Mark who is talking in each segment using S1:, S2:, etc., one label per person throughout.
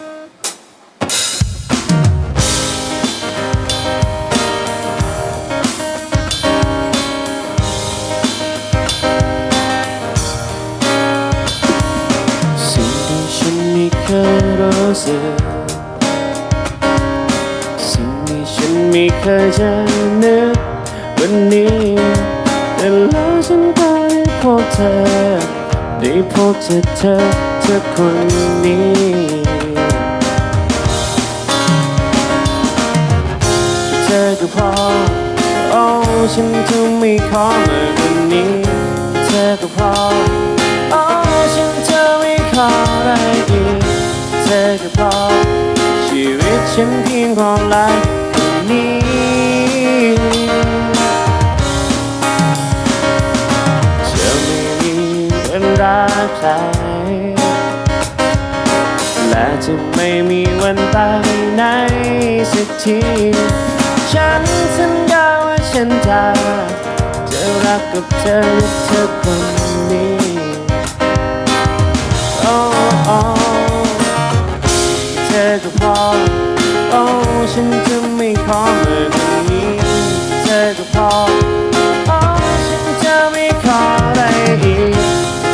S1: สิ่งที่ฉันไม่เคยรู้สึกสิ่งที่ฉันไม่เคยจะนึกวันนี้แต่แล้วฉันก็ได้พบเธอได้พบเจอเธอเธอคนนี้ ก็พอ โอ้ฉันจะไม่ขอมากกว่านี้เธอก็พอ โอ้ฉันจะไม่ขออะไรอีกเธอก็พอ ชีวิตฉันเพียงพอแล้วคนนี้จะไม่มีวันรักใครและจะไม่มีวันตายไหนสักที ฉันสัญญาว่าฉันจะจะรักกับเธอเธอคนนี้ โอ้โอ้เธอก็พอ โอ้ฉันจะไม่ขอมากกว่านี้ เธอก็พอ โอ้ฉันจะไม่ขออะไรอีก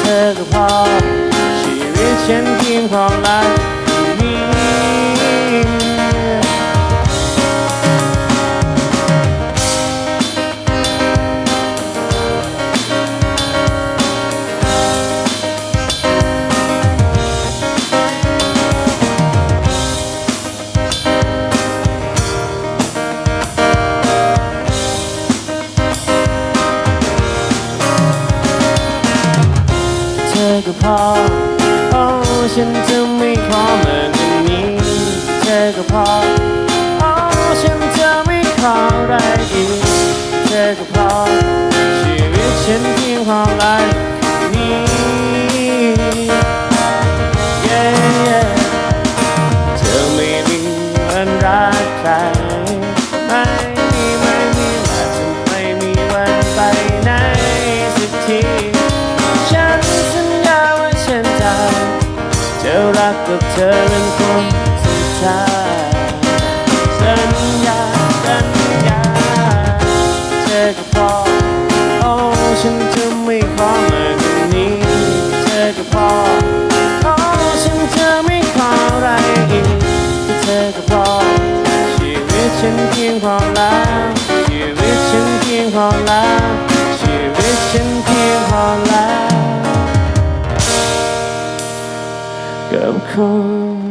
S1: เธอก็พอ ชีวิตฉันเพียงพอแล้ว อก็พอ โอ้ฉันจะไม่ขอมากกว่านี้เธอก็พอ โอ้ฉันจะไม่ขออะไรอีกเธอก็พอ ชีวิตฉันเพียงพอแล้วนี้ yeah, yeah เธอไม่มีวันรักใครไม่มีไม่ ธอเป็นคนสุดท้ายสัญญาสัญญาเธอก็พอโอ้ฉันจะไม่ขอมากกว่านี้ เธอก็พอโอ้ฉันจะไม่ขออะไรอีกเธอก็พอชีวิตฉันเพียงพอแล้ว have come.